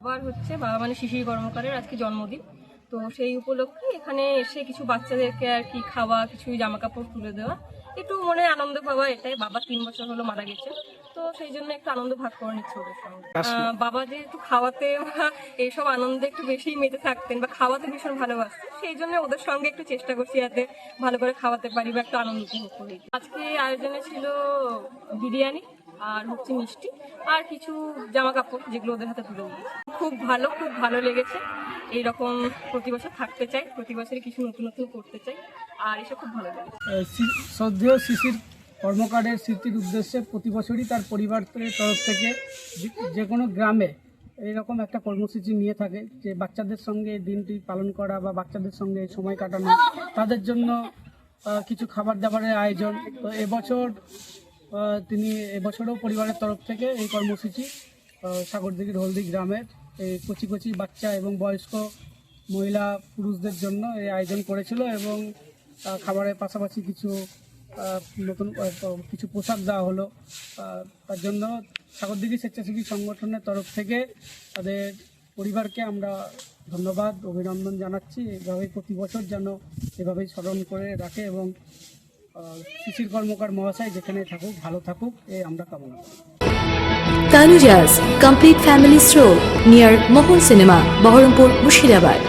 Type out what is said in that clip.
আবার হচ্ছে বাবা মানে শিশির কর্মকারের আজকে জন্মদিন। তো সেই উপলক্ষে এখানে এসে কিছু বাচ্চাদেরকে আর কি খাওয়া কিছু জামা কাপড় তুলে দেওয়া। একটু মনে আনন্দ পাবো এটাই বাবা তিন বছর হলো মারা গেছে। তো সেই জন্য একটু আনন্দ ভাগ করে নিচ্ছে ওদের সঙ্গে। আহ, বাবা যেহেতু খাওয়াতে বা এইসব আনন্দে একটু বেশি মেতে থাকতেন বা খাওয়াতে ভীষণ ভালোবাসতেন সেই জন্য ওদের সঙ্গে একটু চেষ্টা করছি যাতে ভালো করে খাওয়াতে পারি বা একটু আনন্দ উপভোগ করি। আজকে আয়োজনে ছিল বিরিয়ানি আর হচ্ছে মিষ্টি আর কিছু জামা কাপড় যেগুলো ওদের হাতে তুলে খুব ভালো খুব ভালো লেগেছে। এইরকম প্রতি বছর থাকতে চাই, প্রতি বছরই কিছু নতুন নতুন করতে চাই। আর এসব খুব ভালো লেগেছে শ্রদ্ধেয় শিশির কর্মকারের স্মৃতির উদ্দেশ্যে প্রতি বছরই তার পরিবারের তরফ থেকে যে- কোনো গ্রামে এইরকম একটা কর্মসূচি নিয়ে থাকে যে বাচ্চাদের সঙ্গে দিনটি পালন করা বা বাচ্চাদের সঙ্গে সময় কাটানো, তাদের জন্য কিছু খাবার দাবারের আয়োজন। তো এবছর তিনি এবছরও পরিবারের তরফ থেকে এই কর্মসূচি সাগরদিঘির হলদি গ্রামের এই কচি কচি বাচ্চা এবং বয়স্ক মহিলা পুরুষদের জন্য এই আয়োজন করেছিল এবং খাবারের পাশাপাশি কিছু নতুন কিছু পোশাক দেওয়া হলো। তার জন্য সাগরদিঘি স্বেচ্ছাসেবী সংগঠনের তরফ থেকে তাদের পরিবারকে আমরা ধন্যবাদ, অভিনন্দন জানাচ্ছি। এভাবেই প্রতি বছর যেন এভাবেই স্মরণ করে রাখে এবং শিশির কর্মকার মহাশয় যেখানে থাকুক, ভালো থাকুক, এ আমরা কামনা Tanuja's complete family store near Mahal cinema Baharampur Murshidabad